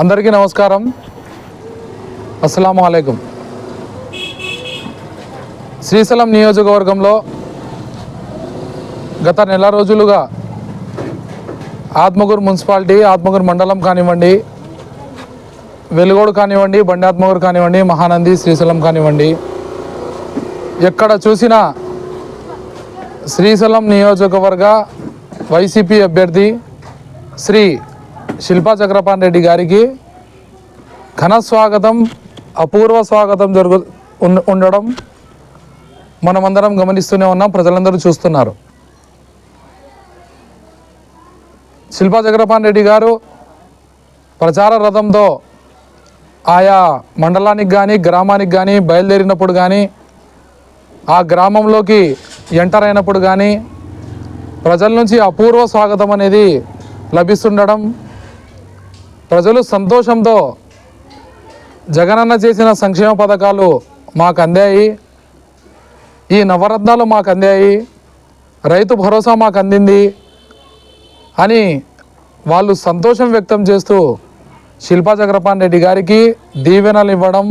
అందరికీ నమస్కారం. అస్సలం అయికం శ్రీశైలం నియోజకవర్గంలో గత నెల రోజులుగా ఆత్మగూరు మున్సిపాలిటీ ఆత్మగూరు మండలం కానివ్వండి వెలుగోడు కానివ్వండి బండి ఆత్మగూరు కానివ్వండి మహానంది శ్రీశైలం కానివ్వండి ఎక్కడ చూసినా శ్రీశైలం నియోజకవర్గ వైసీపీ అభ్యర్థి శ్రీ శిల్పా చక్రపాణి రెడ్డి గారికి ఘన స్వాగతం అపూర్వ స్వాగతం జరుగు ఉండడం మనమందరం గమనిస్తూనే ఉన్నాం ప్రజలందరూ చూస్తున్నారు. శిల్పా చక్రపాణి రెడ్డి గారు ప్రచార రథంతో ఆయా మండలానికి కానీ గ్రామానికి కానీ బయలుదేరినప్పుడు కానీ ఆ గ్రామంలోకి ఎంటర్ అయినప్పుడు కానీ ప్రజల నుంచి అపూర్వ స్వాగతం అనేది లభిస్తుండడం ప్రజలు సంతోషంతో జగనన్న చేసిన సంక్షేమ పథకాలు మాకు అందాయి. ఈ నవరత్నాలు మాకు అందాయి. రైతు భరోసా మాకు అందింది అని వాళ్ళు సంతోషం వ్యక్తం చేస్తూ శిల్పా చక్రపాణి రెడ్డి గారికి దీవెనలు ఇవ్వడం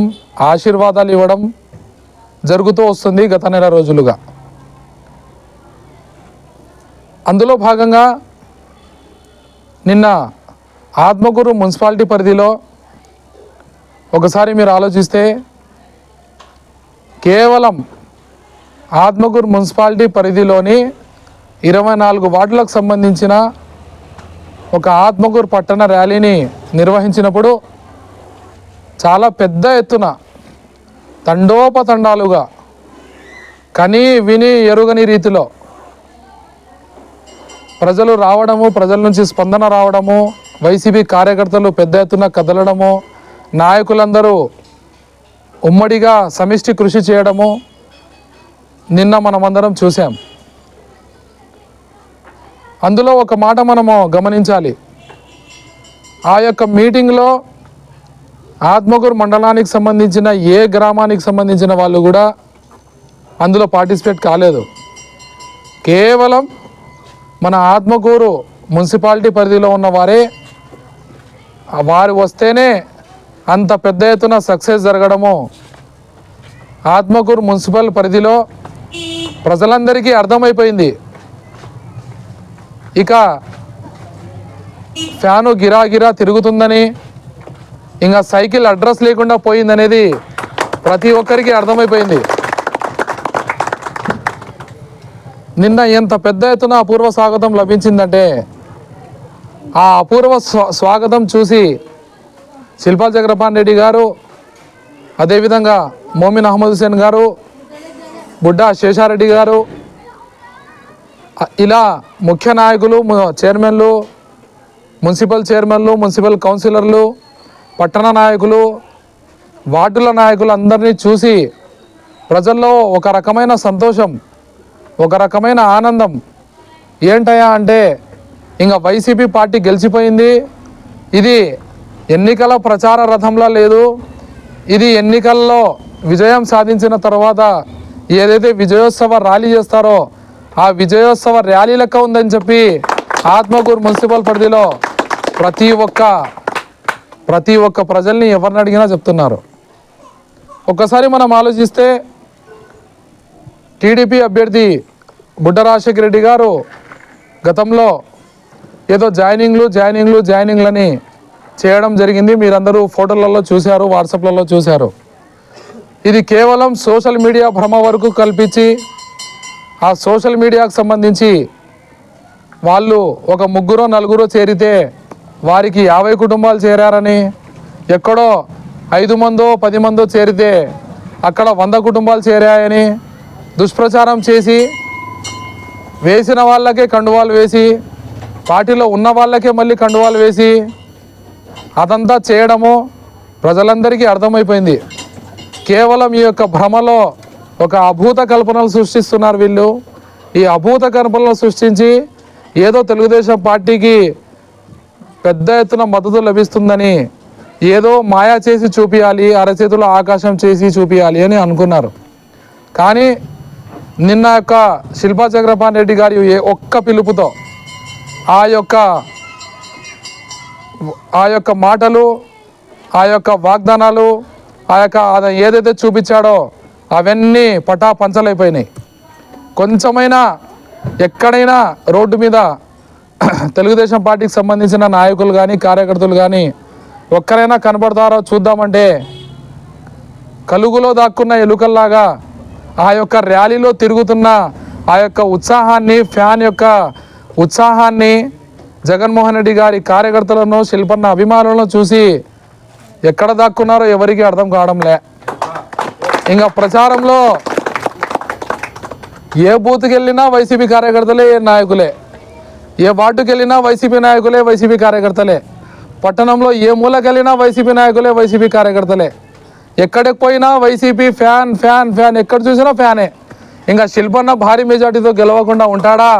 ఆశీర్వాదాలు ఇవ్వడం జరుగుతూ వస్తుంది గత నెల రోజులుగా. అందులో భాగంగా నిన్న ఆత్మకూరు మున్సిపాలిటీ పరిధిలో ఒకసారి మీరు ఆలోచిస్తే కేవలం ఆత్మకూరు మున్సిపాలిటీ పరిధిలోని ఇరవై నాలుగు వార్డులకు సంబంధించిన ఒక ఆత్మకూరు పట్టణ ర్యాలీని నిర్వహించినప్పుడు చాలా పెద్ద ఎత్తున తండోపతండాలుగా కని విని ఎరుగని రీతిలో ప్రజలు రావడము ప్రజల నుంచి స్పందన రావడము వైసీపీ కార్యకర్తలు పెద్ద ఎత్తున కదలడము నాయకులందరూ ఉమ్మడిగా సమిష్టి కృషి చేయడము నిన్న మనమందరం చూసాం అందులో ఒక మాట మనము గమనించాలి. ఆ యొక్క మీటింగ్లో ఆత్మకూరు మండలానికి సంబంధించిన ఏ గ్రామానికి సంబంధించిన వాళ్ళు కూడా అందులో పార్టిసిపేట్ కాలేదు. కేవలం మన ఆత్మకూరు మున్సిపాలిటీ పరిధిలో ఉన్న వారే వారు వస్తేనే అంత పెద్ద ఎత్తున సక్సెస్ జరగడము. ఆత్మకూరు మున్సిపల్ పరిధిలో ప్రజలందరికీ అర్థమైపోయింది. ఇక ఫ్యాను గిరా గిరా తిరుగుతుందని ఇంకా సైకిల్ అడ్రస్ లేకుండా పోయిందనేది ప్రతి ఒక్కరికి అర్థమైపోయింది. నిన్న ఎంత పెద్ద ఎత్తున అపూర్వ స్వాగతం లభించిందంటే ఆ అపూర్వ స్వాగతం చూసి శిల్పా చక్రపాణి రెడ్డి గారు అదేవిధంగా మోమిన్ అహ్మద్ హుసేన్ గారు బుడ్డా శేషారెడ్డి గారు ఇలా ముఖ్య నాయకులు చైర్మన్లు మున్సిపల్ చైర్మన్లు మున్సిపల్ కౌన్సిలర్లు పట్టణ నాయకులు వార్డుల నాయకులు అందరినీ చూసి ప్రజల్లో ఒక రకమైన సంతోషం ఒక రకమైన ఆనందం ఏంటయ్యా అంటే ఇంకా వైసీపీ పార్టీ గెలిచిపోయింది. ఇది ఎన్నికల ప్రచార రథంలా లేదు. ఇది ఎన్నికల్లో విజయం సాధించిన తర్వాత ఏదైతే విజయోత్సవ ర్యాలీ చేస్తారో ఆ విజయోత్సవ ర్యాలీ లెక్క ఉందని చెప్పి ఆత్మకూరు మున్సిపల్ పరిధిలో ప్రతి ఒక్క ప్రతి ఒక్క ప్రజల్ని ఎవరిని అడిగినా చెప్తున్నారు. ఒక్కసారి మనం ఆలోచిస్తే టీడీపీ అభ్యర్థి బుడ్డ రాజశేఖర రెడ్డి గారు గతంలో ఏదో జాయినింగ్లు జాయినింగ్లు జాయినింగ్లని చేయడం జరిగింది. మీరందరూ ఫోటోలలో చూశారు వాట్సాప్లలో చూశారు. ఇది కేవలం సోషల్ మీడియా భ్రమ వరకు కల్పించి ఆ సోషల్ మీడియాకు సంబంధించి వాళ్ళు ఒక ముగ్గురో నలుగురో చేరితే వారికి యాభై కుటుంబాలు చేరారని ఎక్కడో ఐదు మందో పది మందో చేరితే అక్కడ వంద కుటుంబాలు చేరాయని దుష్ప్రచారం చేసి వేసిన వాళ్ళకే కండువాలు వేసి పార్టీలో ఉన్న వాళ్ళకే మళ్ళీ కండువాలు వేసి అదంతా చేయడము ప్రజలందరికీ అర్థమైపోయింది. కేవలం ఈ యొక్క భ్రమలో ఒక అభూత కల్పనలు సృష్టిస్తున్నారు వీళ్ళు. ఈ అభూత కల్పనలు సృష్టించి ఏదో తెలుగుదేశం పార్టీకి పెద్ద ఎత్తున మద్దతు లభిస్తుందని ఏదో మాయా చేసి చూపించాలి అరచేతిలో ఆకాశం చేసి చూపించాలి అని అనుకున్నారు. కానీ నిన్న యొక్క శిల్పా చక్రపాణి రెడ్డి గారి ఏ ఒక్క పిలుపుతో ఆ యొక్క ఆ యొక్క మాటలు ఆ యొక్క వాగ్దానాలు ఆ యొక్క అది ఏదైతే చూపించాడో అవన్నీ పటా పంచలైపోయినాయి కొంచెమైనా ఎక్కడైనా రోడ్డు మీద తెలుగుదేశం పార్టీకి సంబంధించిన నాయకులు కానీ కార్యకర్తలు కానీ ఒక్కరైనా కనబడతారో చూద్దామంటే కలుగులో దాక్కున్న ఎలుకల్లాగా ఆ యొక్క ర్యాలీలో తిరుగుతున్న ఆ యొక్క ఉత్సాహాన్ని ఫ్యాన్ యొక్క ఉత్సాహాన్ని జగన్మోహన్ రెడ్డి గారి కార్యకర్తలను శిల్పన్న అభిమానులను చూసి ఎక్కడ దాక్కున్నారో ఎవరికి అర్థం కావడంలే. ఇంకా ప్రచారంలో ఏ బూత్కి వెళ్ళినా వైసీపీ కార్యకర్తలే నాయకులే. ఏ వార్డుకి వెళ్ళినా వైసీపీ నాయకులే వైసీపీ కార్యకర్తలే. పట్టణంలో ఏ మూలకి వెళ్ళినా వైసీపీ నాయకులే వైసీపీ కార్యకర్తలే. ఎక్కడికి పోయినా వైసీపీ ఫ్యాన్ ఫ్యాన్ ఫ్యాన్. ఎక్కడ చూసినా ఫ్యానే. ఇంకా శిల్పన్న భారీ మెజార్టీతో గెలవకుండా ఉంటాడా?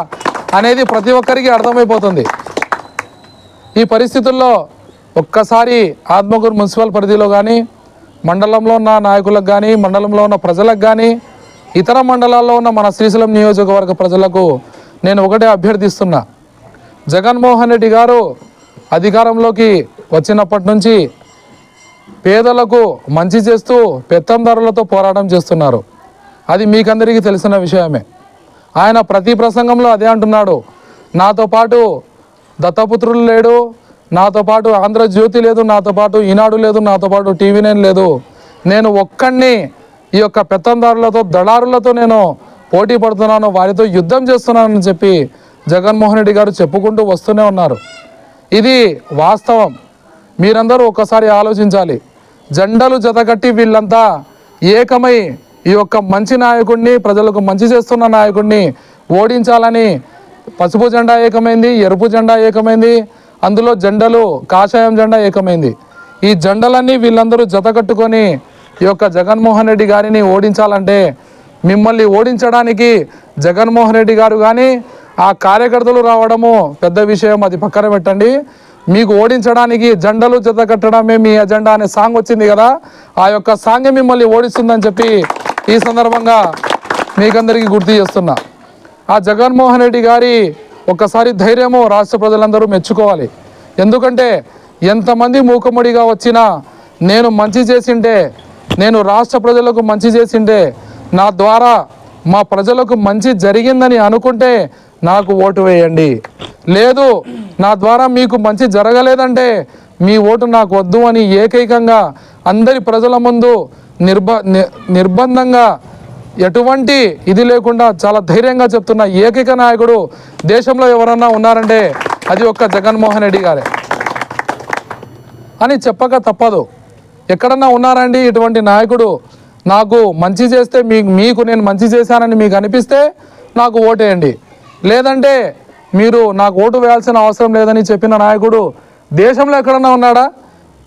అనేది ప్రతి ఒక్కరికి అర్థమైపోతుంది. ఈ పరిస్థితుల్లో ఒక్కసారి ఆత్మకూరు మున్సిపల్ పరిధిలో కానీ మండలంలో ఉన్న నాయకులకు కానీ మండలంలో ఉన్న ప్రజలకు కానీ ఇతర మండలాల్లో ఉన్న మన శ్రీశైలం నియోజకవర్గ ప్రజలకు నేను ఒకటే అభ్యర్థిస్తున్నా. జగన్మోహన్ రెడ్డి గారు అధికారంలోకి వచ్చినప్పటి నుంచి పేదలకు మంచి చేస్తూ పెత్తందారులతో పోరాటం చేస్తున్నారు. అది మీకందరికీ తెలిసిన విషయమే. ఆయన ప్రతి ప్రసంగంలో అదే అంటున్నాడు. నాతో పాటు దత్తపుత్రులు లేడు. నాతో పాటు ఆంధ్రజ్యోతి లేదు. నాతో పాటు ఈనాడు లేదు. నాతో పాటు టీవీ నైన్ లేదు. నేను ఒక్కడిని ఈ యొక్క పెత్తందారులతో దళారులతో నేను పోటీ పడుతున్నాను. వారితో యుద్ధం చేస్తున్నానని చెప్పి జగన్మోహన్ రెడ్డి గారు చెప్పుకుంటూ వస్తూనే ఉన్నారు. ఇది వాస్తవం. మీరందరూ ఒక్కసారి ఆలోచించాలి. జెండలు జతకట్టి వీళ్ళంతా ఏకమై ఈ యొక్క మంచి నాయకుడిని ప్రజలకు మంచి చేస్తున్న నాయకుడిని ఓడించాలని పసుపు జెండా ఏకమైంది ఎరుపు జెండా ఏకమైంది అందులో జెండలు కాషాయం జెండా ఏకమైంది. ఈ జెండలన్నీ వీళ్ళందరూ జతకట్టుకొని ఈ యొక్క జగన్మోహన్ రెడ్డి గారిని ఓడించాలంటే మిమ్మల్ని ఓడించడానికి జగన్మోహన్ రెడ్డి గారు కానీ ఆ కార్యకర్తలు రావడము పెద్ద విషయం అది పక్కన పెట్టండి. మీకు ఓడించడానికి జెండలు జత కట్టడమే మీ ఎజెండా అనే సాంగ్ వచ్చింది కదా ఆ యొక్క సాంగ్ మిమ్మల్ని ఓడిస్తుందని చెప్పి ఈ సందర్భంగా మీకందరికీ గుర్తు చేస్తున్నా. ఆ జగన్మోహన్ రెడ్డి గారి ఒక్కసారి ధైర్యము రాష్ట్ర ప్రజలందరూ మెచ్చుకోవాలి. ఎందుకంటే ఎంతమంది మూకమ్మడిగా వచ్చినా నేను మంచి చేసింటే నేను రాష్ట్ర ప్రజలకు మంచి చేసింటే నా ద్వారా మా ప్రజలకు మంచి జరిగిందని అనుకుంటే నాకు ఓటు వేయండి. లేదు నా ద్వారా మీకు మంచి జరగలేదంటే మీ ఓటు నాకు వద్దు అని ఏకైకంగా అందరి ప్రజల ముందు నిర్బ ని- నిర్బంధంగా ఎటువంటి ఇది లేకుండా చాలా ధైర్యంగా చెప్తున్న ఏకైక నాయకుడు దేశంలో ఎవరన్నా ఉన్నారంటే అది ఒక్క జగన్మోహన్ రెడ్డి గారే. అని చెప్పక తప్పదు. ఎక్కడన్నా ఉన్నారండి ఇటువంటి నాయకుడు? నాకు మంచి చేస్తే మీ మీకు నేను మంచి చేశానని మీకు అనిపిస్తే నాకు ఓటేయండి. లేదంటే మీరు నాకు ఓటు వేయాల్సిన అవసరం లేదని చెప్పిన నాయకుడు దేశంలో ఎక్కడన్నా ఉన్నాడా?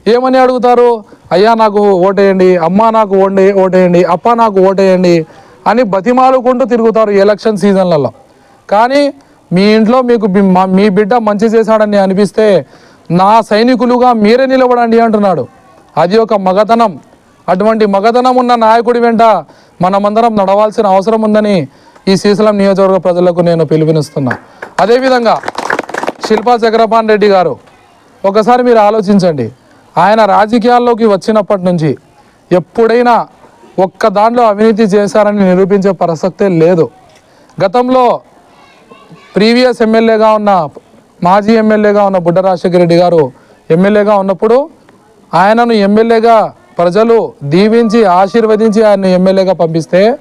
ఏమని అడుగుతారు? అయ్యా నాకు ఓటేయండి. అమ్మ నాకు ఓండి ఓటేయండి. అప్ప నాకు ఓటేయండి అని బతిమాలుకుంటూ తిరుగుతారు ఎలక్షన్ సీజన్లలో. కానీ మీ ఇంట్లో మీకు మీ బిడ్డ మంచి చేశాడని అనిపిస్తే నా సైనికులుగా మీరే నిలబడండి అంటున్నాడు. అది ఒక మగతనం. అటువంటి మగతనం ఉన్న నాయకుడి వెంట మనమందరం నడవాల్సిన అవసరం ఉందని ఈ శ్రీశైలం నియోజకవర్గ ప్రజలకు నేను పిలుపునిస్తున్నా. అదేవిధంగా శిల్పా చక్రపాన్ రెడ్డి గారు ఒకసారి మీరు ఆలోచించండి. ఆయన రాజకీయాల్లోకి వచ్చినప్పటి నుంచి ఎప్పుడైనా ఒక్క దాంట్లో అవినీతి చేశారని నిరూపించే ప్రసక్తే లేదు. గతంలో ప్రీవియస్ ఎమ్మెల్యేగా ఉన్న మాజీ ఎమ్మెల్యేగా ఉన్న బుడ్డ రాజశేఖర రెడ్డి గారు ఎమ్మెల్యేగా ఉన్నప్పుడు ఆయనను ఎమ్మెల్యేగా ప్రజలు దీవించి ఆశీర్వదించి ఆయన ఎమ్మెల్యేగా పంపిస్తే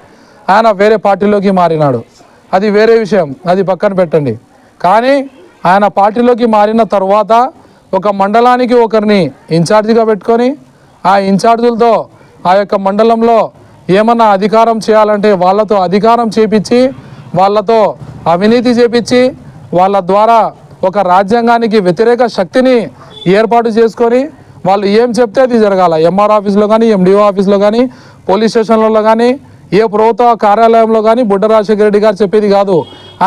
ఆయన వేరే పార్టీలోకి మారినాడు. అది వేరే విషయం. అది పక్కన పెట్టండి. కానీ ఆయన పార్టీలోకి మారిన తర్వాత ఒక మండలానికి ఒకరిని ఇన్ఛార్జిగా పెట్టుకొని ఆ ఇన్ఛార్జులతో ఆ యొక్క మండలంలో ఏమన్నా అధికారం చేయాలంటే వాళ్ళతో అధికారం చేపించి వాళ్ళతో అవినీతి చేపించి వాళ్ళ ద్వారా ఒక రాజ్యాంగానికి వ్యతిరేక శక్తిని ఏర్పాటు చేసుకొని వాళ్ళు ఏం చెప్తే అది జరగాల. ఎంఆర్ ఆఫీస్లో కానీ ఎండిఓ ఆఫీస్లో కానీ పోలీస్ స్టేషన్లలో కానీ ఏ ప్రభుత్వ కార్యాలయంలో కానీ బుడ్డ రాజశేఖర రెడ్డి గారు చెప్పేది కాదు.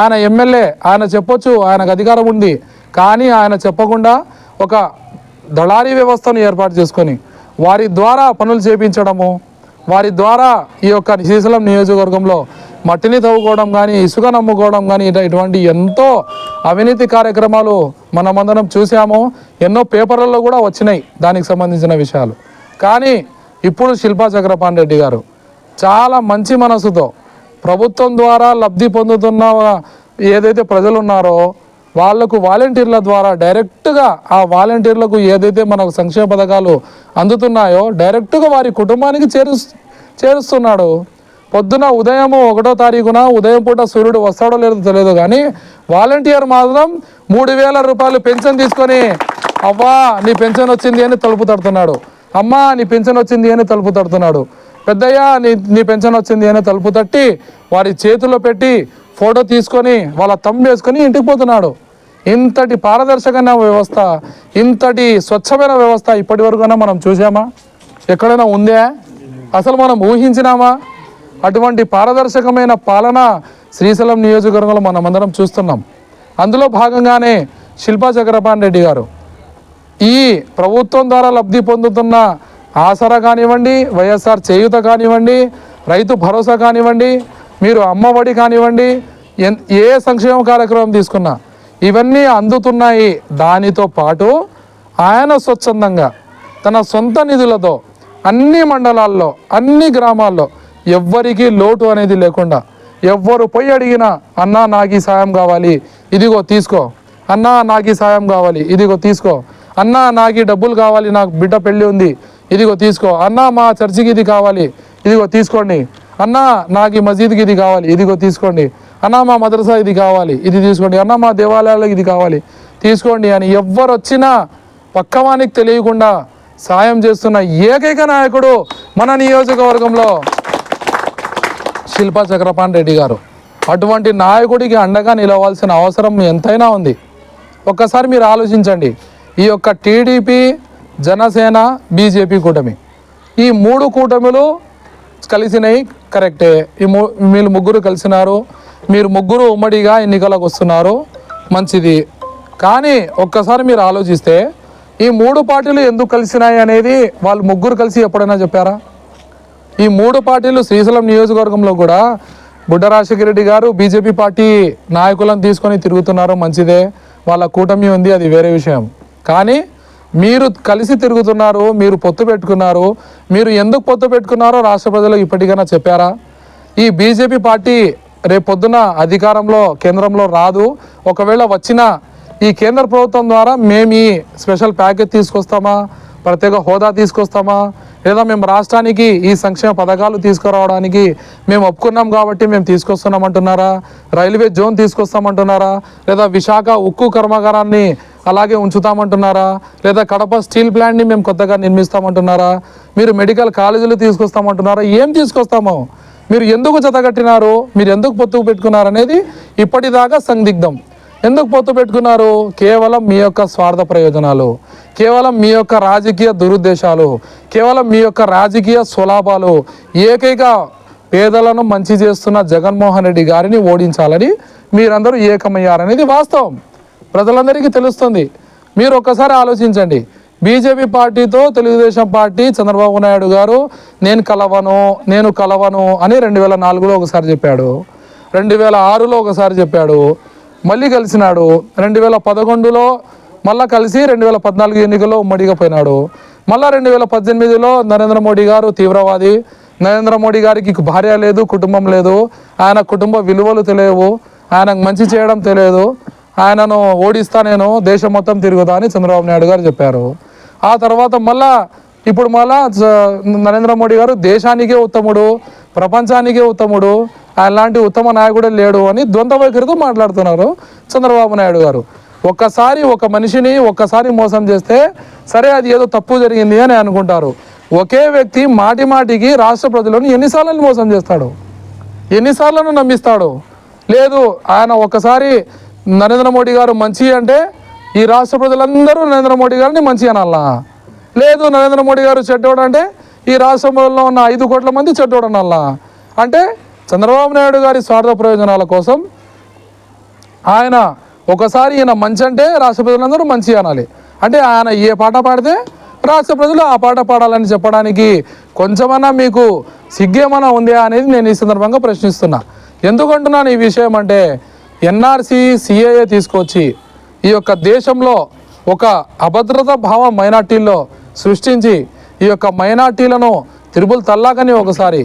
ఆయన ఎమ్మెల్యే ఆయన చెప్పొచ్చు ఆయనకు అధికారం ఉంది. కానీ ఆయన చెప్పకుండా ఒక దళారీ వ్యవస్థను ఏర్పాటు చేసుకొని వారి ద్వారా పనులు చేపించడము వారి ద్వారా ఈ యొక్క శ్రీశైలం నియోజకవర్గంలో మట్టిని తవ్వుకోవడం కానీ ఇసుక నమ్ముకోవడం కానీ ఇట- ఇటువంటి ఎంతో అవినీతి కార్యక్రమాలు మనమందరం చూసాము ఎన్నో పేపర్లలో కూడా వచ్చినాయి దానికి సంబంధించిన విషయాలు. కానీ ఇప్పుడు శిల్పా చక్రపాణి రెడ్డి గారు చాలా మంచి మనసుతో ప్రభుత్వం ద్వారా లబ్ధి పొందుతున్న ఏదైతే ప్రజలు ఉన్నారో వాళ్ళకు వాలంటీర్ల ద్వారా డైరెక్ట్గా ఆ వాలంటీర్లకు ఏదైతే మనకు సంక్షేమ పథకాలు అందుతున్నాయో డైరెక్ట్గా వారి కుటుంబానికి చేరు చేరుస్తున్నాడు. పొద్దున ఉదయం ఒకటో తారీఖున ఉదయం పూట సూర్యుడు వస్తాడో లేదో తెలియదు కానీ వాలంటీర్ మాత్రం మూడు వేల రూపాయలు పెన్షన్ తీసుకొని అవ్వా నీ పెన్షన్ వచ్చింది అని తలుపు తడుతున్నాడు. అమ్మా నీ పెన్షన్ వచ్చింది అని తలుపు తడుతున్నాడు. పెద్దయ్య నీ నీ పెన్షన్ వచ్చింది అని తలుపు తట్టి వారి చేతిలో పెట్టి ఫోటో తీసుకొని వాళ్ళ తమ్ము వేసుకొని ఇంటికి పోతున్నాడు. ఇంతటి పారదర్శకమైన వ్యవస్థ ఇంతటి స్వచ్ఛమైన వ్యవస్థ ఇప్పటి మనం చూసామా ఎక్కడైనా ఉందే? అసలు మనం ఊహించినామా? అటువంటి పారదర్శకమైన పాలన శ్రీశైలం నియోజకవర్గంలో మనం అందరం చూస్తున్నాం. అందులో భాగంగానే శిల్పా చక్రపాణి రెడ్డి గారు. ఈ ప్రభుత్వం ద్వారా లబ్ధి పొందుతున్న ఆసరా కానివ్వండి వైఎస్ఆర్ చేయూత కానివ్వండి రైతు భరోసా కానివ్వండి మీరు అమ్మఒడి కానివ్వండి ఎన్- ఏ సంక్షేమ కార్యక్రమం తీసుకున్నా ఇవన్నీ అందుతున్నాయి. దానితో పాటు ఆయన స్వచ్ఛందంగా తన సొంత నిధులతో అన్ని మండలాల్లో అన్ని గ్రామాల్లో ఎవ్వరికీ లోటు అనేది లేకుండా ఎవ్వరు పోయి అడిగినా అన్నా నాకు ఈ సాయం కావాలి ఇదిగో తీసుకో. అన్నా నాకు ఈ సాయం కావాలి ఇదిగో తీసుకో. అన్నా నాకు ఈ డబ్బులు కావాలి నాకు బిడ్డ పెళ్ళి ఉంది ఇదిగో తీసుకో. అన్నా మా చర్చికి ఇది కావాలి ఇదిగో తీసుకోండి. అన్నా నాకు ఈ మసీద్కి ఇది కావాలి ఇదిగో తీసుకోండి. అన్నా మా మదరసా ఇది కావాలి ఇది తీసుకోండి. అన్నా మా దేవాలయాలకు ఇది కావాలి తీసుకోండి అని ఎవ్వరు వచ్చినా పక్కవానికి తెలియకుండా సాయం చేస్తున్న ఏకైక నాయకుడు మన నియోజకవర్గంలో శిల్పా చక్రపాణి రెడ్డి గారు. అటువంటి నాయకుడికి అండగా నిలవాల్సిన అవసరం ఎంతైనా ఉంది. ఒక్కసారి మీరు ఆలోచించండి. ఈ యొక్క టీడీపీ జనసేన బీజేపీ కూటమి ఈ మూడు కూటమిలు కలిసినాయి. కరెక్టే. ఈ మూ మీరు ముగ్గురు కలిసినారు. మీరు ముగ్గురు ఉమ్మడిగా ఎన్నికలకు వస్తున్నారు. మంచిది. కానీ ఒక్కసారి మీరు ఆలోచిస్తే ఈ మూడు పార్టీలు ఎందుకు కలిసినాయి అనేది వాళ్ళు ముగ్గురు కలిసి ఎప్పుడైనా చెప్పారా? ఈ మూడు పార్టీలు శ్రీశైలం నియోజకవర్గంలో కూడా బుడ్డ రెడ్డి గారు బీజేపీ పార్టీ నాయకులను తీసుకొని తిరుగుతున్నారు. మంచిదే. వాళ్ళ కూటమి ఉంది. అది వేరే విషయం. కానీ మీరు కలిసి తిరుగుతున్నారు మీరు పొత్తు పెట్టుకున్నారు మీరు ఎందుకు పొత్తు పెట్టుకున్నారో రాష్ట్ర ప్రజలు ఇప్పటికైనా చెప్పారా? ఈ బీజేపీ పార్టీ రేపు పొద్దున అధికారంలో కేంద్రంలో రాదు. ఒకవేళ వచ్చిన ఈ కేంద్ర ప్రభుత్వం ద్వారా మేము ఈ స్పెషల్ ప్యాకేజ్ తీసుకొస్తామా? ప్రత్యేక హోదా తీసుకొస్తామా? లేదా మేము రాష్ట్రానికి ఈ సంక్షేమ పథకాలు తీసుకురావడానికి మేము ఒప్పుకున్నాం కాబట్టి మేము తీసుకొస్తున్నాం అంటున్నారా రైల్వే జోన్ తీసుకొస్తామంటున్నారా? లేదా విశాఖ ఉక్కు కర్మాగారాన్ని అలాగే ఉంచుతామంటున్నారా? లేదా కడప స్టీల్ ప్లాంట్ని మేము కొత్తగా నిర్మిస్తామంటున్నారా? మీరు మెడికల్ కాలేజీలు తీసుకొస్తామంటున్నారా? ఏం తీసుకొస్తామో? మీరు ఎందుకు జతగట్టినారు మీరు ఎందుకు పొత్తు పెట్టుకున్నారు అనేది ఇప్పటిదాకా సందిగ్ధం. ఎందుకు పొత్తు పెట్టుకున్నారు? కేవలం మీ యొక్క స్వార్థ ప్రయోజనాలు. కేవలం మీ యొక్క రాజకీయ దురుద్దేశాలు. కేవలం మీ యొక్క రాజకీయ స్వలాభాలు. ఏకైక పేదలను మంచి చేస్తున్న జగన్మోహన్ రెడ్డి గారిని ఓడించాలని మీరందరూ ఏకమయ్యారనేది వాస్తవం. ప్రజలందరికీ తెలుస్తుంది. మీరు ఒక్కసారి ఆలోచించండి. బీజేపీ పార్టీతో తెలుగుదేశం పార్టీ చంద్రబాబు నాయుడు గారు నేను కలవను నేను కలవను అని రెండు వేల నాలుగులో ఒకసారి చెప్పాడు. రెండు వేల ఆరులో ఒకసారి చెప్పాడు. మళ్ళీ కలిసినాడు. రెండు వేల పదకొండులో మళ్ళా కలిసి రెండు వేల పద్నాలుగు ఎన్నికల్లో ఉమ్మడిగా పోయినాడు. మళ్ళా రెండు వేల పద్దెనిమిదిలో నరేంద్ర మోడీ గారు తీవ్రవాది. నరేంద్ర మోడీ గారికి భార్య లేదు కుటుంబం లేదు. ఆయన కుటుంబ విలువలు తెలియవు. ఆయనకు మంచి చేయడం తెలియదు. ఆయనను ఓడిస్తా నేను దేశం మొత్తం తిరుగుతా అని చంద్రబాబు నాయుడు గారు చెప్పారు. ఆ తర్వాత మళ్ళా ఇప్పుడు మళ్ళా నరేంద్ర మోడీ గారు దేశానికే ఉత్తముడు ప్రపంచానికే ఉత్తముడు అలాంటి ఉత్తమ నాయకుడే లేడు అని ద్వంద్వ వైఖరితో మాట్లాడుతున్నారు చంద్రబాబు నాయుడు గారు. ఒక్కసారి ఒక మనిషిని ఒక్కసారి మోసం చేస్తే సరే అది ఏదో తప్పు జరిగింది అని అనుకుంటారు. ఒకే వ్యక్తి మాటి మాటికి రాష్ట్ర ప్రజలను ఎన్నిసార్లు మోసం చేస్తాడు? ఎన్నిసార్లను నమ్మిస్తాడు? లేదు ఆయన ఒక్కసారి నరేంద్ర మోడీ గారు మంచి అంటే ఈ రాష్ట్ర ప్రజలందరూ నరేంద్ర మోడీ గారిని మంచి అనాలా? లేదు నరేంద్ర మోడీ గారు చెడ్డోడు అంటే ఈ రాష్ట్రంలో ఉన్న ఐదు కోట్ల మంది చెడ్డోడు అనాలా? అంటే చంద్రబాబు నాయుడు గారి స్వార్థ ప్రయోజనాల కోసం ఆయన ఒకసారి ఈయన మంచి అంటే రాష్ట్ర ప్రజలందరూ మంచి అనాలి. అంటే ఆయన ఏ పాట పాడితే రాష్ట్ర ప్రజలు ఆ పాట పాడాలని చెప్పడానికి కొంచెమన్నా మీకు సిగ్గేమన్నా ఉందా అనేది నేను ఈ సందర్భంగా ప్రశ్నిస్తున్నా. ఎందుకంటున్నాను ఈ విషయం అంటే ఎన్ఆర్సి సిఏఏ తీసుకొచ్చి ఈ యొక్క దేశంలో ఒక అభద్రత భావం మైనార్టీల్లో సృష్టించి ఈ యొక్క మైనార్టీలను త్రిబుల్ తల్లాకని ఒకసారి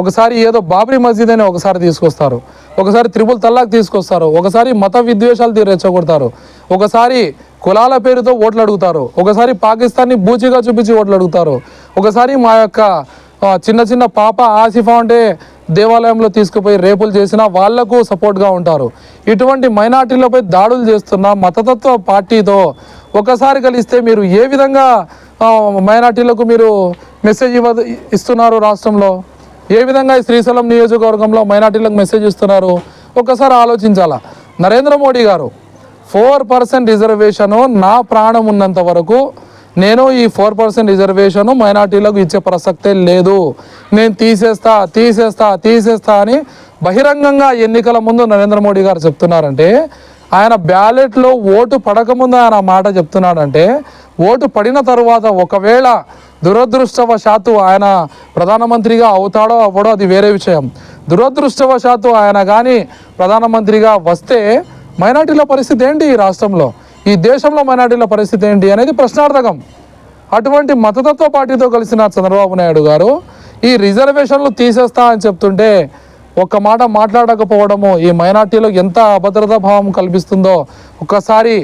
ఒకసారి ఏదో బాబ్రీ మసీద్ అని ఒకసారి తీసుకొస్తారు. ఒకసారి త్రిబుల్ తల్లాక్ తీసుకొస్తారు. ఒకసారి మత విద్వేషాలు రెచ్చగొడతారు. ఒకసారి కులాల పేరుతో ఓట్లు అడుగుతారు. ఒకసారి పాకిస్తాన్ని బూచిగా చూపించి ఓట్లు అడుగుతారు. ఒకసారి మా యొక్క చిన్న చిన్న పాప ఆసిఫా అంటే దేవాలయంలో తీసుకుపోయి రేపులు చేసిన వాళ్ళకు సపోర్ట్గా ఉంటారు. ఇటువంటి మైనార్టీలపై దాడులు చేస్తున్న మతతత్వ పార్టీతో ఒకసారి కలిస్తే మీరు ఏ విధంగా మైనార్టీలకు మీరు మెసేజ్ ఇవ్వ ఇస్తున్నారు రాష్ట్రంలో? ఏ విధంగా శ్రీశైలం నియోజకవర్గంలో మైనార్టీలకు మెసేజ్ ఇస్తున్నారు? ఒక్కసారి ఆలోచించాలా? నరేంద్ర మోడీ గారు ఫోర్ పర్సెంట్ రిజర్వేషను నా ప్రాణం ఉన్నంత వరకు నేను ఈ ఫోర్ పర్సెంట్ రిజర్వేషన్ మైనార్టీలకు ఇచ్చే ప్రసక్తే లేదు. నేను తీసేస్తా తీసేస్తా తీసేస్తా అని బహిరంగంగా ఎన్నికల ముందు నరేంద్ర మోడీ గారు చెప్తున్నారంటే ఆయన బ్యాలెట్లో ఓటు పడకముందు ఆయన మాట చెప్తున్నాడంటే ఓటు పడిన తరువాత ఒకవేళ దురదృష్టవశాత్తు ఆయన ప్రధానమంత్రిగా అవుతాడో అవ్వడో అది వేరే విషయం. దురదృష్టవశాత్తు ఆయన కానీ ప్రధానమంత్రిగా వస్తే మైనార్టీల పరిస్థితి ఏంటి ఈ రాష్ట్రంలో? ఈ దేశంలో మైనార్టీల పరిస్థితి ఏంటి అనేది ప్రశ్నార్థకం. అటువంటి మతతత్వ పార్టీతో కలిసిన చంద్రబాబు నాయుడు గారు ఈ రిజర్వేషన్లు తీసేస్తా అని చెప్తుంటే ఒక్క మాట మాట్లాడకపోవడము ఈ మైనార్టీలకు ఎంత అభద్రతా భావం కల్పిస్తుందో ఒక్కసారి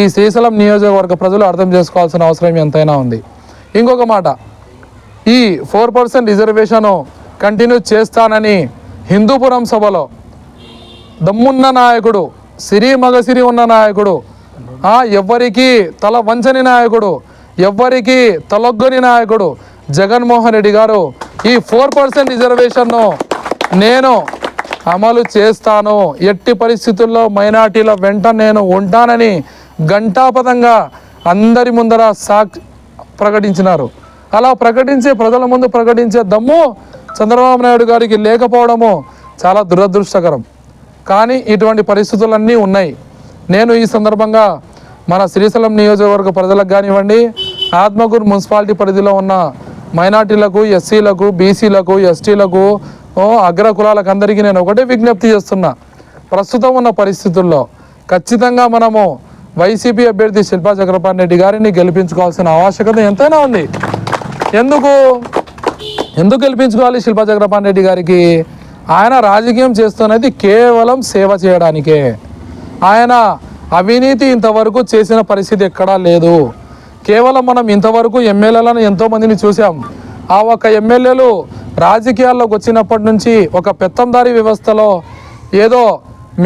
ఈ శ్రీశైలం నియోజకవర్గ ప్రజలు అర్థం చేసుకోవాల్సిన అవసరం ఎంతైనా ఉంది. ఇంకొక మాట ఈ ఫోర్ పర్సెంట్ రిజర్వేషను కంటిన్యూ చేస్తానని హిందూపురం సభలో దమ్మున్న నాయకుడు సిరి మగసిరి ఉన్న నాయకుడు ఎవ్వరికి తల వంచని నాయకుడు ఎవ్వరికి తలొగ్గని నాయకుడు జగన్మోహన్ రెడ్డి గారు ఈ ఫోర్ పర్సెంట్ రిజర్వేషన్ను నేను అమలు చేస్తాను. ఎట్టి పరిస్థితుల్లో మైనార్టీల వెంట నేను ఉంటానని ఘంటాపథంగా అందరి ముందర సాక్ ప్రకటించినారు. అలా ప్రకటించే ప్రజల ముందు ప్రకటించే దమ్ము చంద్రబాబు నాయుడు గారికి లేకపోవడము చాలా దురదృష్టకరం. కానీ ఇటువంటి పరిస్థితులన్నీ ఉన్నాయి. నేను ఈ సందర్భంగా మన శ్రీశైలం నియోజకవర్గ ప్రజలకు కానివ్వండి ఆత్మకూరు మున్సిపాలిటీ పరిధిలో ఉన్న మైనార్టీలకు ఎస్సీలకు బీసీలకు ఎస్టీలకు ఓ, అగ్ర కులాలకు అందరికీ నేను ఒకటే విజ్ఞప్తి చేస్తున్నా. ప్రస్తుతం ఉన్న పరిస్థితుల్లో ఖచ్చితంగా మనము వైసీపీ అభ్యర్థి శిల్పా చక్రపాణి రెడ్డి గారిని గెలిపించుకోవాల్సిన ఆవశ్యకత ఎంతైనా ఉంది. ఎందుకు? ఎందుకు గెలిపించుకోవాలి శిల్పా చక్రపాణి రెడ్డి గారికి? ఆయన రాజకీయం చేస్తున్నది కేవలం సేవ చేయడానికే. ఆయన అవినీతి ఇంతవరకు చేసిన పరిస్థితి ఎక్కడా లేదు. కేవలం మనం ఇంతవరకు ఎమ్మెల్యేలను ఎంతోమందిని చూసాం ఆ ఒక ఎమ్మెల్యేలు రాజకీయాల్లోకి వచ్చినప్పటి నుంచి ఒక పెత్తందారి వ్యవస్థలో ఏదో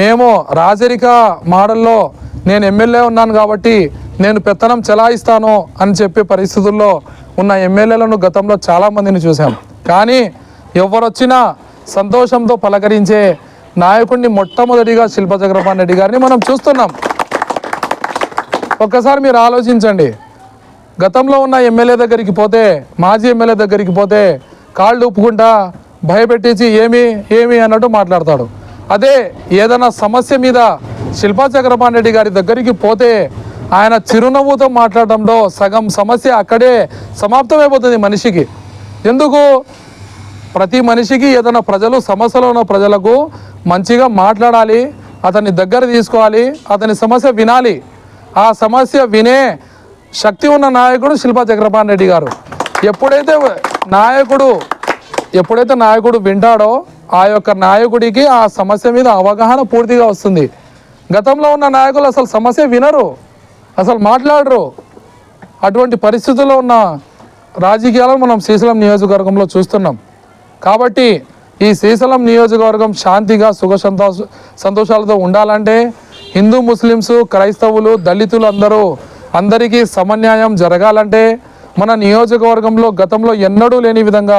మేము రాజరిక మోడల్లో నేను ఎమ్మెల్యే ఉన్నాను కాబట్టి నేను పెత్తనం చెలాయిస్తాను అని చెప్పే పరిస్థితుల్లో ఉన్న ఎమ్మెల్యేలను గతంలో చాలామందిని చూసాం కానీ ఎవరొచ్చినా సంతోషంతో పలకరించే నాయకుడిని మొట్టమొదటిగా శిల్ప చక్రపాణి రెడ్డి గారిని మనం చూస్తున్నాం. ఒక్కసారి మీరు ఆలోచించండి. గతంలో ఉన్న ఎమ్మెల్యే దగ్గరికి పోతే మాజీ ఎమ్మెల్యే దగ్గరికి పోతే కాళ్ళు ఊపుకుంటా భయపెట్టేసి ఏమి ఏమి అన్నట్టు మాట్లాడతాడు. అదే ఏదైనా సమస్య మీద శిల్పా చక్రపాణి రెడ్డి గారి దగ్గరికి పోతే ఆయన చిరునవ్వుతో మాట్లాడడంలో సగం సమస్య అక్కడే సమాప్తమైపోతుంది మనిషికి. ఎందుకు? ప్రతి మనిషికి ఏదైనా ప్రజలు సమస్యలో ఉన్న ప్రజలకు మంచిగా మాట్లాడాలి అతన్ని దగ్గర తీసుకోవాలి అతని సమస్య వినాలి. ఆ సమస్య వినే శక్తి ఉన్న నాయకుడు శిల్పా చక్రపాణి రెడ్డి గారు. ఎప్పుడైతే నాయకుడు ఎప్పుడైతే నాయకుడు వింటాడో ఆ యొక్క నాయకుడికి ఆ సమస్య మీద అవగాహన పూర్తిగా వస్తుంది. గతంలో ఉన్న నాయకులు అసలు సమస్య వినరు అసలు మాట్లాడరు. అటువంటి పరిస్థితుల్లో ఉన్న రాజకీయాలను మనం శ్రీశైలం నియోజకవర్గంలో చూస్తున్నాం. కాబట్టి ఈ శ్రీశైలం నియోజకవర్గం శాంతిగా సుఖ సంతోష సంతోషాలతో ఉండాలంటే హిందూ ముస్లిమ్స్ క్రైస్తవులు దళితులు అందరూ అందరికీ సమన్యాయం జరగాలంటే మన నియోజకవర్గంలో గతంలో ఎన్నడూ లేని విధంగా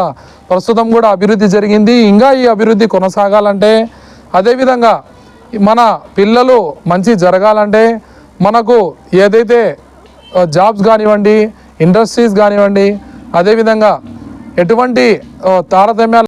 ప్రస్తుతం కూడా అభివృద్ధి జరిగింది. ఇంకా ఈ అభివృద్ధి కొనసాగాలంటే అదేవిధంగా మన పిల్లలు మంచి జరగాలంటే మనకు ఏదైతే జాబ్స్ కానివ్వండి ఇండస్ట్రీస్ కానివ్వండి అదేవిధంగా ఎటువంటి తారతమ్యాలు